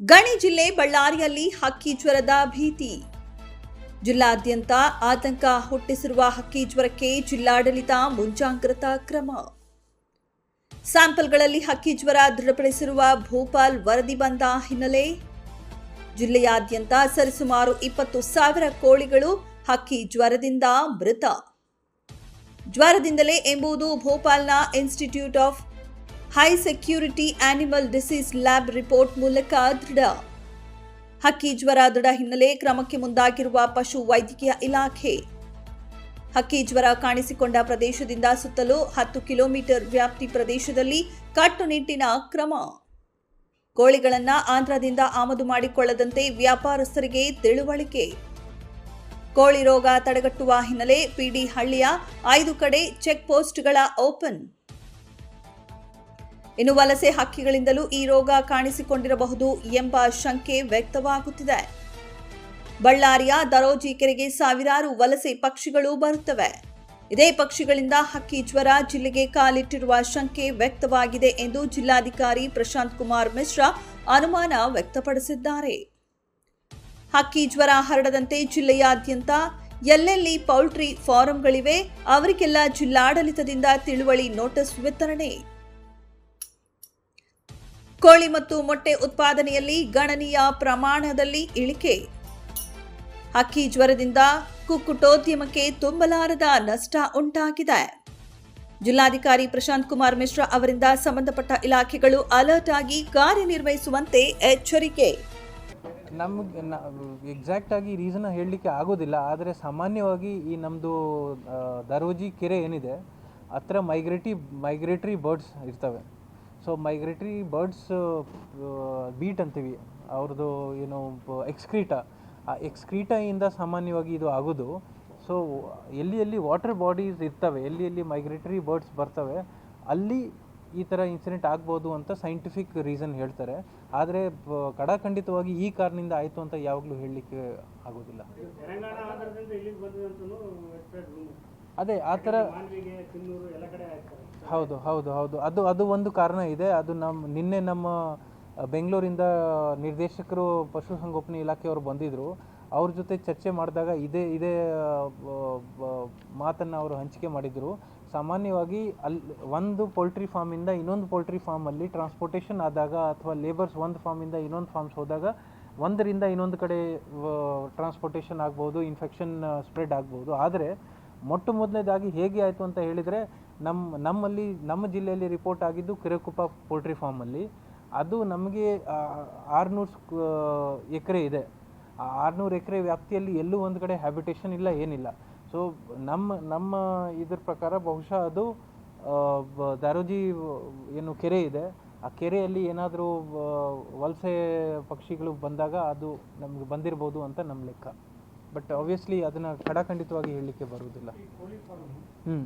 ಗಣಿ ಜಿಲ್ಲೆ ಬಳ್ಳಾರಿಯಲ್ಲಿ ಹಕ್ಕಿ ಜ್ವರದ ಭೀತಿ. ಜಿಲ್ಲಾದ್ಯಂತ ಆತಂಕ ಹುಟ್ಟಿಸಿರುವ ಹಕ್ಕಿ ಜ್ವರಕ್ಕೆ ಜಿಲ್ಲಾಡಳಿತ ಮುಂಜಾಗ್ರತಾ ಕ್ರಮ. ಸ್ಯಾಂಪಲ್ಗಳಲ್ಲಿ ಹಕ್ಕಿ ಜ್ವರ ದೃಢಪಡಿಸಿರುವ ಭೋಪಾಲ್ ವರದಿ ಬಂದ ಹಿನ್ನೆಲೆ ಜಿಲ್ಲೆಯಾದ್ಯಂತ ಸರಿಸುಮಾರು ಇಪ್ಪತ್ತು ಸಾವಿರ ಕೋಳಿಗಳು ಹಕ್ಕಿ ಜ್ವರದಿಂದ ಮೃತ. ಜ್ವರದಿಂದಲೇ ಎಂಬುದು ಭೋಪಾಲ್ನ institute of high security animal disease lab report ಮೂಲಕ ದೃಢ. ಹಕ್ಕಿ ಜ್ವರ ದೃಢ ಹಿನ್ನೆಲೆ ಕ್ರಮಕ್ಕೆ ಮುಂದಾಗಿರುವ ಪಶು ವೈದ್ಯಕೀಯ ಇಲಾಖೆ. ಹಕ್ಕಿ ಜ್ವರ ಕಾಣಿಸಿಕೊಂಡ ಪ್ರದೇಶದಿಂದ ಸುತ್ತಲೂ ಹತ್ತು ಕಿಲೋಮೀಟರ್ ವ್ಯಾಪ್ತಿ ಪ್ರದೇಶದಲ್ಲಿ ಕಟ್ಟುನಿಟ್ಟಿನ ಕ್ರಮ. ಕೋಳಿಗಳನ್ನು ಆಂಧ್ರದಿಂದ ಆಮದು ಮಾಡಿಕೊಳ್ಳದಂತೆ ವ್ಯಾಪಾರಸ್ಥರಿಗೆ ತಿಳುವಳಿಕೆ. ಕೋಳಿ ರೋಗ ತಡೆಗಟ್ಟುವ ಹಿನ್ನೆಲೆ ಪಿಡಿ ಹಳ್ಳಿಯ ಐದು ಕಡೆ ಚೆಕ್ ಪೋಸ್ಟ್ಗಳ ಓಪನ್. ಇನ್ನು ವಲಸೆ ಹಕ್ಕಿಗಳಿಂದಲೂ ಈ ರೋಗ ಕಾಣಿಸಿಕೊಂಡಿರಬಹುದು ಎಂಬ ಶಂಕೆ ವ್ಯಕ್ತವಾಗುತ್ತಿದೆ. ಬಳ್ಳಾರಿಯ ದರೋಜಿ ಕೆರೆಗೆ ಸಾವಿರಾರು ವಲಸೆ ಪಕ್ಷಿಗಳು ಬರುತ್ತವೆ. ಇದೇ ಪಕ್ಷಿಗಳಿಂದ ಹಕ್ಕಿ ಜ್ವರ ಜಿಲ್ಲೆಗೆ ಕಾಲಿಟ್ಟಿರುವ ಶಂಕೆ ವ್ಯಕ್ತವಾಗಿದೆ ಎಂದು ಜಿಲ್ಲಾಧಿಕಾರಿ ಪ್ರಶಾಂತ್ ಕುಮಾರ್ ಮಿಶ್ರಾ ಅನುಮಾನ ವ್ಯಕ್ತಪಡಿಸಿದ್ದಾರೆ. ಹಕ್ಕಿ ಜ್ವರ ಹರಡದಂತೆ ಜಿಲ್ಲೆಯಾದ್ಯಂತ ಎಲ್ಲೆಲ್ಲಿ ಪೌಲ್ಟ್ರಿ ಫಾರಂಗಳಿವೆ, ಅವರಿಗೆಲ್ಲ ಜಿಲ್ಲಾಡಳಿತದಿಂದ ತಿಳುವಳಿ ನೋಟಿಸ್ ವಿತರಣೆ. ಕೋಳಿ ಮತ್ತು ಮೊಟ್ಟೆ ಉತ್ಪಾದನೆಯಲ್ಲಿ ಗಣನೀಯ ಪ್ರಮಾಣದಲ್ಲಿ ಇಳಿಕೆ. ಅಕ್ಕಿ ಜ್ವರದಿಂದ ಕುಕ್ಕುಟೋದ್ಯಮಕ್ಕೆ ತುಂಬಲಾರದ ನಷ್ಟ ಉಂಟಾಗಿದೆ. ಜಿಲ್ಲಾಧಿಕಾರಿ ಪ್ರಶಾಂತ್ ಕುಮಾರ್ ಮಿಶ್ರಾ ಅವರಿಂದ ಸಂಬಂಧಪಟ್ಟ ಇಲಾಖೆಗಳು ಅಲರ್ಟ್ ಆಗಿ ಕಾರ್ಯನಿರ್ವಹಿಸುವಂತೆ ಎಚ್ಚರಿಕೆ. ನಮಗೆ ಎಕ್ಸಾಕ್ಟ್ ಆಗಿ ರೀಸನ್ ಹೇಳಲಿಕ್ಕೆ ಆಗೋದಿಲ್ಲ, ಆದರೆ ಸಾಮಾನ್ಯವಾಗಿ ಈ ನಮ್ಮದು ದರೋಜಿ ಕೆರೆ ಏನಿದೆ, ಹತ್ರ ಮೈಗ್ರೇಟಿ ಮೈಗ್ರೇಟ್ರಿ ಬರ್ಡ್ಸ್ ಇರ್ತವೆ. ಸೊ ಮೈಗ್ರೇಟ್ರಿ ಬರ್ಡ್ಸ್ ಬೀಟ್ ಅಂತೀವಿ. ಅವ್ರದ್ದು ಏನು ಎಕ್ಸ್ಕ್ರೀಟ ಆ ಎಕ್ಸ್ಕ್ರೀಟಿಂದ ಸಾಮಾನ್ಯವಾಗಿ ಇದು ಆಗೋದು. ಸೊ ಎಲ್ಲಿ ಎಲ್ಲಿ ವಾಟರ್ ಬಾಡೀಸ್ ಇರ್ತವೆ, ಎಲ್ಲಿ ಎಲ್ಲಿ ಮೈಗ್ರೇಟರಿ ಬರ್ಡ್ಸ್ ಬರ್ತವೆ, ಅಲ್ಲಿ ಈ ಥರ ಇನ್ಸಿಡೆಂಟ್ ಆಗ್ಬೋದು ಅಂತ ಸೈಂಟಿಫಿಕ್ ರೀಸನ್ ಹೇಳ್ತಾರೆ. ಆದರೆ ಕಡಾಖಂಡಿತವಾಗಿ ಈ ಕಾರಣದಿಂದ ಆಯಿತು ಅಂತ ಯಾವಾಗಲೂ ಹೇಳಲಿಕ್ಕೆ ಆಗೋದಿಲ್ಲ. ಅದೇ, ಆ ಥರ ಹೌದು ಹೌದು ಹೌದು. ಅದು ಅದು ಒಂದು ಕಾರಣ ಇದೆ. ಅದು ನಮ್ಮ ನಿನ್ನೆ ನಮ್ಮ ಬೆಂಗಳೂರಿಂದ ನಿರ್ದೇಶಕರು ಪಶುಸಂಗೋಪನೆ ಇಲಾಖೆಯವರು ಬಂದಿದ್ದರು ಅವ್ರ ಜೊತೆ ಚರ್ಚೆ ಮಾಡಿದಾಗ ಇದೇ ಇದೇ ಮಾತನ್ನು ಅವರು ಹಂಚಿಕೆ ಮಾಡಿದರು. ಸಾಮಾನ್ಯವಾಗಿ ಅಲ್ಲಿ ಒಂದು ಪೋಲ್ಟ್ರಿ ಫಾರ್ಮಿಂದ ಇನ್ನೊಂದು ಪೋಲ್ಟ್ರಿ ಫಾರ್ಮಲ್ಲಿ ಟ್ರಾನ್ಸ್ಪೋರ್ಟೇಷನ್ ಆದಾಗ ಅಥವಾ ಲೇಬರ್ಸ್ ಒಂದು ಫಾರ್ಮಿಂದ ಇನ್ನೊಂದು ಫಾರ್ಮ್ಸ್ ಹೋದಾಗ ಒಂದರಿಂದ ಇನ್ನೊಂದು ಕಡೆ ಟ್ರಾನ್ಸ್ಪೋರ್ಟೇಷನ್ ಆಗ್ಬೋದು, ಇನ್ಫೆಕ್ಷನ್ ಸ್ಪ್ರೆಡ್ ಆಗ್ಬೋದು. ಆದರೆ, ಮೊಟ್ಟ ಮೊದಲನೇದಾಗಿ ಹೇಗೆ ಆಯಿತು ಅಂತ ಹೇಳಿದರೆ ನಮ್ಮ ನಮ್ಮಲ್ಲಿ, ನಮ್ಮ ಜಿಲ್ಲೆಯಲ್ಲಿ ರಿಪೋರ್ಟ್ ಆಗಿದ್ದು ಕೆರೆಕುಪ್ಪ ಪೋಲ್ಟ್ರಿ ಫಾರ್ಮಲ್ಲಿ ಅದು ನಮಗೆ ಆರುನೂರು ಎಕರೆ ಇದೆ. ಆ ಆರುನೂರು ಎಕರೆ ವ್ಯಾಪ್ತಿಯಲ್ಲಿ ಎಲ್ಲೂ ಒಂದು ಕಡೆ ಹ್ಯಾಬಿಟೇಷನ್ ಇಲ್ಲ, ಏನಿಲ್ಲ. ಸೊ ನಮ್ಮ ನಮ್ಮ ಇದ್ರ ಪ್ರಕಾರ ಬಹುಶಃ ಅದು ದಾರೋಜಿ, ಏನು ಕೆರೆ ಇದೆ. ಆ ಕೆರೆಯಲ್ಲಿ ಏನಾದರೂ ವಲಸೆ ಪಕ್ಷಿಗಳು ಬಂದಾಗ ಅದು ನಮಗೆ ಬಂದಿರ್ಬೋದು ಅಂತ ನಮ್ಮ ಲೆಕ್ಕ. ಬಟ್ ಆಬ್ವಿಯಸ್ಲಿ ಅದನ್ನು ಖಡಾಖಂಡಿತವಾಗಿ ಹೇಳಲಿಕ್ಕೆ ಬರುವುದಿಲ್ಲ. ಹ್ಞೂ